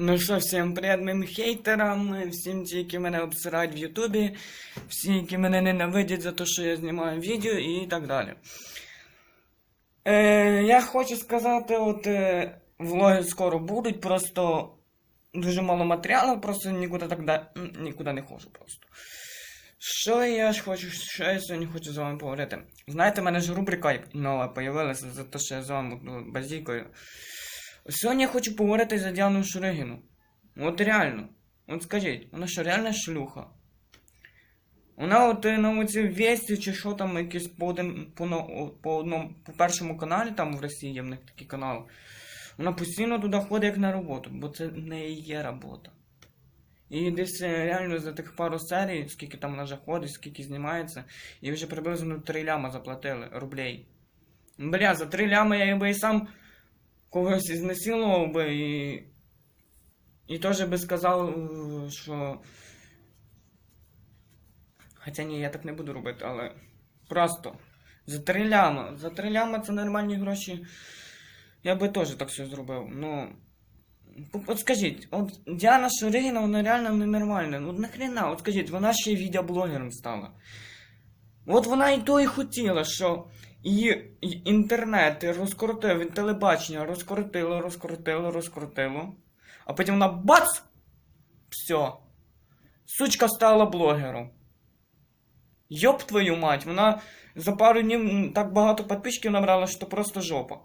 Ну що, всім привіт моїм хейтерам, всім ті, які мене обсирають в Ютубі, всі, які мене ненавидять за те, що я знімаю відео і так далі. Е, я хочу сказати, от е, влоги скоро будуть, просто дуже мало матеріалу, просто нікуди так да... нікуди не ходжу просто. Що я ж хочу, що я сьогодні хочу з вами поговорити? Знаєте, в мене ж рубрика нова появилася за те, що я з вами базікою. Сьогодні я хочу поговорити за Діану Шуригіну. От реально. От скажіть, вона що реальна шлюха? Вона от е, на оці весті чи що там якісь по, один, по, по одному по першому каналі, там в Росії є в них такі канали. Вона постійно туди ходить як на роботу, бо це не є робота. І десь е, реально за тих пару серій, скільки там вона вже ходить, скільки знімається, і вже приблизно 3 ляма заплатили рублей. Бля, за 3 ляма я би і сам когось ізнасилував би і. І теж би сказав, що. Хоча ні, я так не буду робити, але. Просто. За 3 ляма. За 3 ляма це нормальні гроші. Я би теж так все зробив. Ну. От скажіть, от Діана Шуригіна, вона реально ненормальна. Ну нахрена, от скажіть, вона ще й відеоблогером стала. От вона і то і хотіла, що і інтернет розкрутив, телебачення розкрутило, розкрутило, розкрутило. А потім вона бац! Все. Сучка стала блогером. Йоп твою мать, вона за пару днів так багато підписчиків набрала, що просто жопа.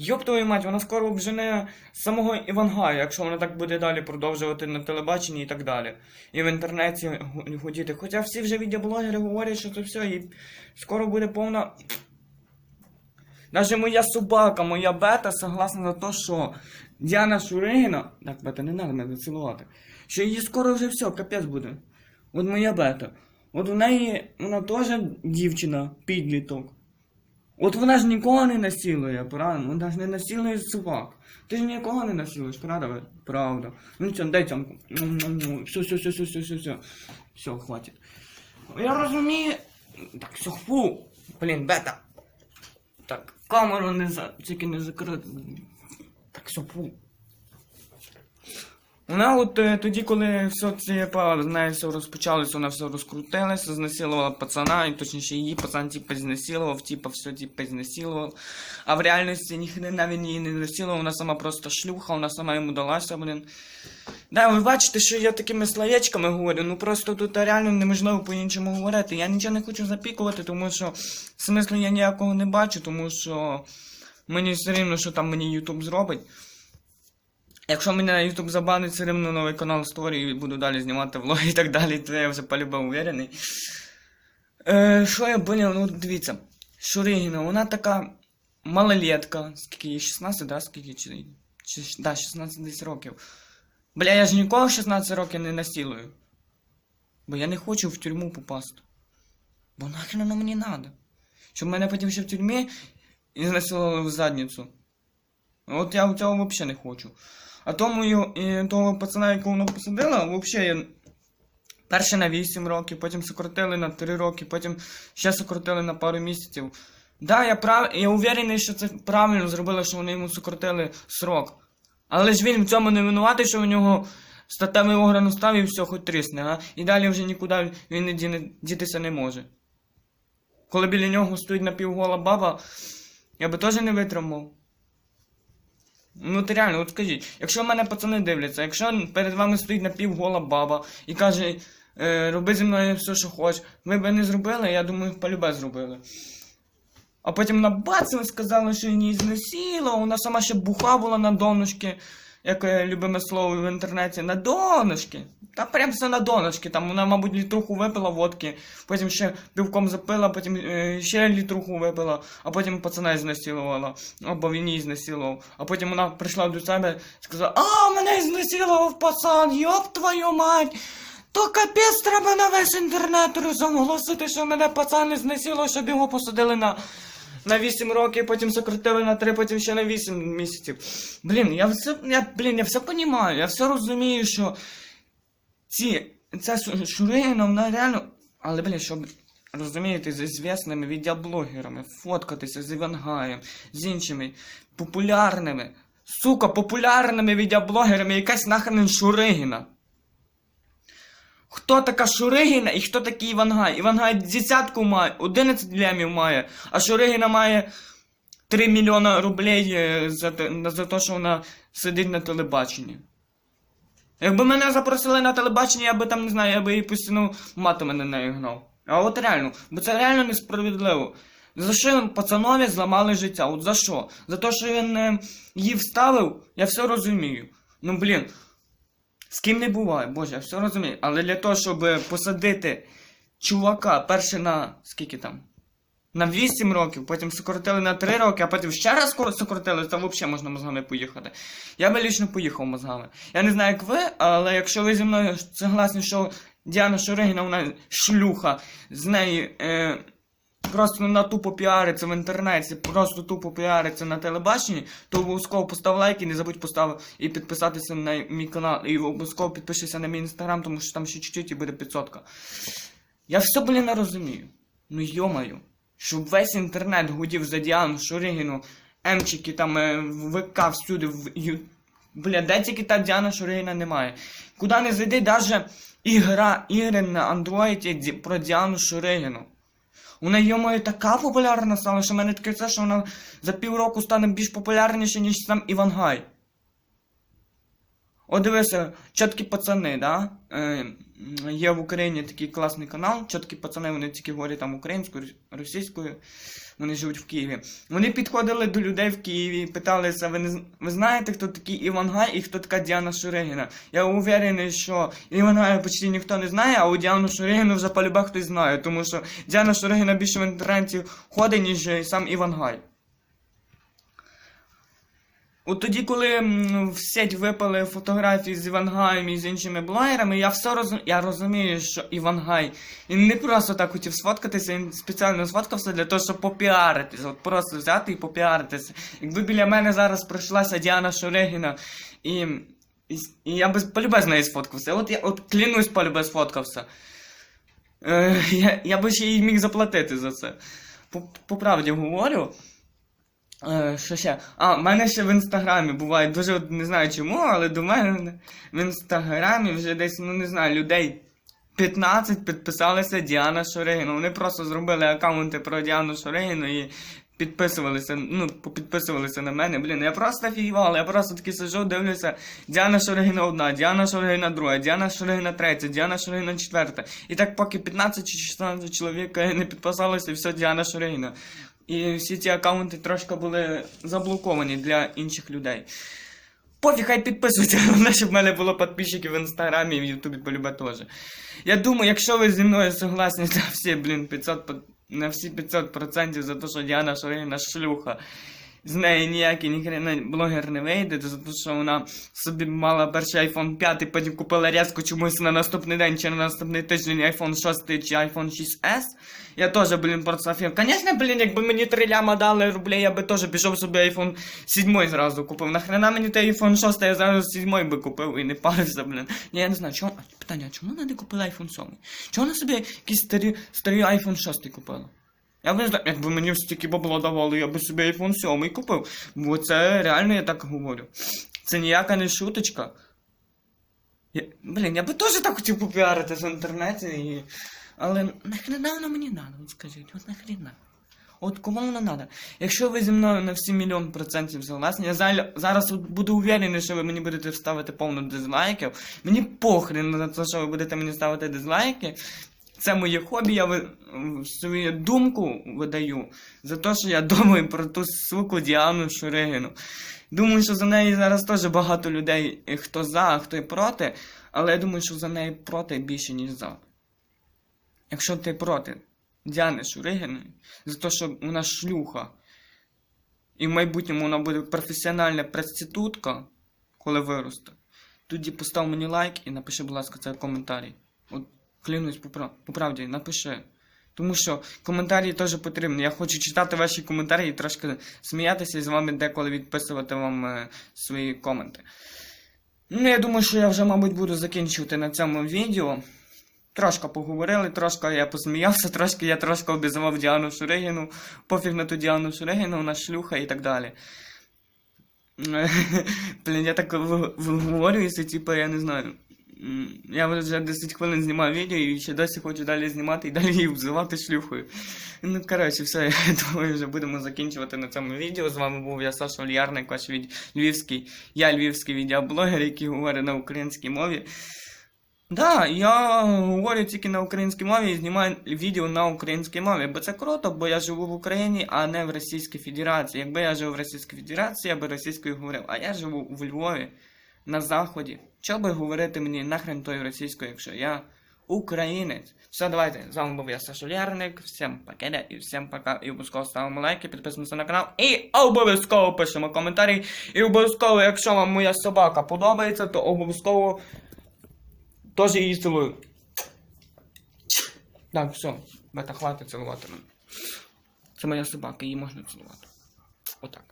Йоп твою мать, вона скоро обжене самого Івангая, якщо вона так буде далі продовжувати на телебаченні і так далі. І в інтернеті гудіти. Хоча всі вже відеоблогери говорять, що це все, і скоро буде повна. Даже моя собака, моя бета согласна за те, що Діана Шуригіна. Так, бета, не треба мене цілувати. Що її скоро вже все, капець буде. От моя бета. От у неї вона теж дівчина, підліток. От вона ж нікого не насилує, правда? Вона ж не насилує собак. Ти ж нікого не насилуєш, правда? Правда. Ну що, дай цьому. Все, все, все, все, все, все, все. Все, хватить. Я розумію. Так, все, фу. Блін, бета. Так, камеру не за... тільки не закрити. Так, все, фу. Вона от е, тоді, коли все це нею все розпочалося, вона все розкрутилася, знасилувала пацана, і точніше її пацан типа знасилував, типа все типа знасилував. А в реальності ніхрена він її не насилував, вона сама просто шлюха, вона сама йому далася, блін. Да, ви бачите, що я такими словечками говорю, ну просто тут реально неможливо по-іншому говорити. Я нічого не хочу запікувати, тому що смислу я ніякого не бачу, тому що мені все рівно, що там мені Ютуб зробить. Якщо мене YouTube забанить, все рівно новий канал створюю і буду далі знімати влоги і так далі, то я вже полюбив уверений. Е, що я поняв, ну дивіться, Шуригіна, вона така малолетка, скільки їй 16, да, скільки чи, чи да, 16 десь років. Бля, я ж нікого 16 років не насилую. Бо я не хочу в тюрму попасти. Бо нахрен воно мені надо. Щоб мене потім ще в тюрмі і знасилували в задницю. От я цього взагалі не хочу. А тому ю- і того пацана, якого вона посадила, взагалі перше на 8 років, потім сократили на 3 роки, потім ще сократили на пару місяців. Да, я прав... я уверений, що це правильно зробили, що вони йому сократили срок. Але ж він в цьому не винуватий, що у нього статевий орган устав і все, хоч трісне, а? І далі вже нікуди він не дітися не може. Коли біля нього стоїть напівгола баба, я би теж не витримав. Ну, от реально, от скажіть, якщо мене пацани дивляться, якщо перед вами стоїть напівгола баба і каже, е, роби зі мною все, що хочеш, ви б не зробили, я думаю, полюбе зробили. А потім на бацали сказали, що її знесіло, вона сама ще буха була на донышки, як е, любиме слово в інтернеті, на донышки. Та прям все на донышки, там вона, мабуть, літруху випила водки, потім ще півком запила, потім е, ще літруху випила, а потім пацана знасилувала, або він її знасилував. А потім вона прийшла до себе і сказала, а, мене знасилував пацан, йоп твою мать! То капець треба на весь інтернет розголосити, що мене пацан знасилував, щоб його посадили на, на 8 років, потім сократили на 3, потім ще на 8 місяців. Блін, я все, я, блін, я все понімаю, я все розумію, що ці, ця Шу- Шуригіна, вона реально, але, блін, щоб, розумієте, з звісними відеоблогерами, фоткатися з Івангаєм, з іншими популярними, сука, популярними відеоблогерами якась нахрен Шуригіна. Хто така Шуригіна і хто такий Івангай? Івангай десятку має, 11 лямів має, а Шуригіна має 3 мільйона рублей е, за те, за те, що вона сидить на телебаченні. Якби мене запросили на телебачення, я би там не знаю, я би її постійно матами на неї гнав. А от реально, бо це реально несправедливо. За що пацанові зламали життя? От за що? За те, що він е, її вставив, я все розумію. Ну блін, з ким не буває, боже, я все розумію. Але для того, щоб посадити чувака перше на скільки там? На 8 років, потім сократили на 3 роки, а потім ще раз сократили, то взагалі можна мозгами поїхати. Я би лічно поїхав мозгами. Я не знаю, як ви, але якщо ви зі мною согласні, що Діана Шуригіна, вона шлюха, з неї е, просто на тупо піариться в інтернеті, просто тупо піариться на телебаченні, то обов'язково постав лайк і не забудь поставити і підписатися на мій канал. І обов'язково підпишися на мій інстаграм, тому що там ще чуть-чуть і буде 500. Я все, блін, не розумію. Ну йомаю. Щоб весь інтернет гудів за Діану Шуригіну, Емчики там е, ВК всюди в Ю... Бля, де тільки та Діана Шуригіна немає. Куди не зайди, даже ігра ігри на андроїді про Діану Шуригіну. Вона йомою така популярна стала, що в мене таке це, що вона за півроку стане більш популярніше, ніж сам Івангай. О, дивися, чіткі пацани, да? Е, є в Україні такий класний канал. Чіткі пацани, вони тільки говорять там українською, російською. Вони живуть в Києві. Вони підходили до людей в Києві питалися, ви, не, ви знаєте, хто такий Івангай і хто така Діана Шуригіна? Я уверений, що Івангая почти ніхто не знає, а у Діану Шуригіну вже полюбах хтось знає, тому що Діана Шуригіна більше в інтернеті ходить, ніж сам Івангай. От тоді, коли в сеть випали фотографії з Івангаєм і з іншими блогерами, я все розум... я розумію, що Івангай він не просто так хотів сфоткатися, він спеціально сфоткався для того, щоб попіаритися. От просто взяти і попіаритися. Якби біля мене зараз прийшлася Діана Шурегіна, і, і, і я би полюбе з нею сфоткався. От я от клянусь полюбе сфоткався. Е, я, я би ще їй міг заплатити за це. По правді говорю. Е, що ще? А, в мене ще в інстаграмі буває дуже не знаю чому, але до мене в інстаграмі вже десь, ну не знаю, людей 15 підписалися Діана Шуригіна. Вони просто зробили аккаунти про Діану Шуригіну і підписувалися, ну, підписувалися на мене. Блін, я просто офігівав, я просто таки сижу, дивлюся, Діана Шуригіна одна, Діана Шуригіна друга, Діана Шуригіна третя, Діана Шуригіна четверта. І так поки 15 чи 16 чоловік е, не підписалися, і все Діана Шуригіна. І всі ці аккаунти трошки були заблоковані для інших людей. Пофіг, хай підписуються, головне, щоб в мене було підписчиків в інстаграмі і в Ютубі полюбе теж. Я думаю, якщо ви зі мною согласні на всі, блін, 500, на всі 500% за те, що Діана Шарина шлюха. З неї ніякий ніхрена блогер не вийде, за що вона собі мала перший iPhone 5, потім купила різко чомусь на наступний день чи на наступний тиждень iPhone 6 чи iPhone 6S. Я теж, блін, просто офігел. Звісно, блін, якби мені 3 ляма дали рублей, я би теж пішов собі iPhone 7 зразу купив. Нахрена мені той iPhone 6, я зараз 7 би купив і не парився, блін. Ні, я не знаю, чому. Питання, чому вона не купила iPhone 7? Чому вона собі якийсь старий, старий iPhone 6 купила? Я не знаю, якби мені стільки бабло давали, я би собі iPhone 7 купив. Бо це реально я так говорю. Це ніяка не шуточка. Я, блін, я би теж так хотів попіаритись в інтернеті, і... але нахрена воно мені надо, скажіть, от нахрена. От кому воно надо? Якщо ви зі мною на всі мільйон процентів согласні, я зараз буду уверений, що ви мені будете ставити повно дизлайків. Мені похрен на те, що ви будете мені ставити дизлайки. Це моє хобі, я свою думку видаю за те, що я думаю про ту суку Діану Шуригіну. Думаю, що за неї зараз теж багато людей, хто за, а хто і проти, але я думаю, що за неї проти більше, ніж за. Якщо ти проти Діани Шуригіної, за те, що вона шлюха, і в майбутньому вона буде професіональна проститутка, коли виросте, тоді постав мені лайк і напиши, будь ласка, цей коментарій. Клянусь по, правді, напиши. Тому що коментарі теж потрібні. Я хочу читати ваші коментарі і трошки сміятися і з вами деколи відписувати вам е, свої коменти. Ну, я думаю, що я вже, мабуть, буду закінчувати на цьому відео. Трошки поговорили, трошки я посміявся, трошки я трошки обізвав Діану Шуригіну, пофіг на ту Діану Шуригіну, вона шлюха і так далі. Блін, я так в- виговорююся, типу, я не знаю. Я вже 10 хвилин знімаю відео і ще досі хочу далі знімати і далі її взивати шлюхою. Ну, коротше, все, думаю, вже будемо закінчувати на цьому відео. З вами був я, Саша Ольярник, ваш від... львівський, я львівський відеоблогер, який говорить на українській мові. Да, я говорю тільки на українській мові і знімаю відео на українській мові, бо це круто, бо я живу в Україні, а не в Російській Федерації. Якби я жив в Російській Федерації, я би російською говорив, а я живу в Львові, на Заході. Що би говорити мені нахрен тою російською, якщо я українець? Все, давайте. З вами був я Саша Лярник. Всім пакеля і всім пока. І обов'язково ставимо лайки, підписуємося на канал. І обов'язково пишемо коментарі. І обов'язково, якщо вам моя собака подобається, то обов'язково теж її цілую. Так, все, бета, хватить цілувати мене. Це моя собака, її можна цілувати. Отак.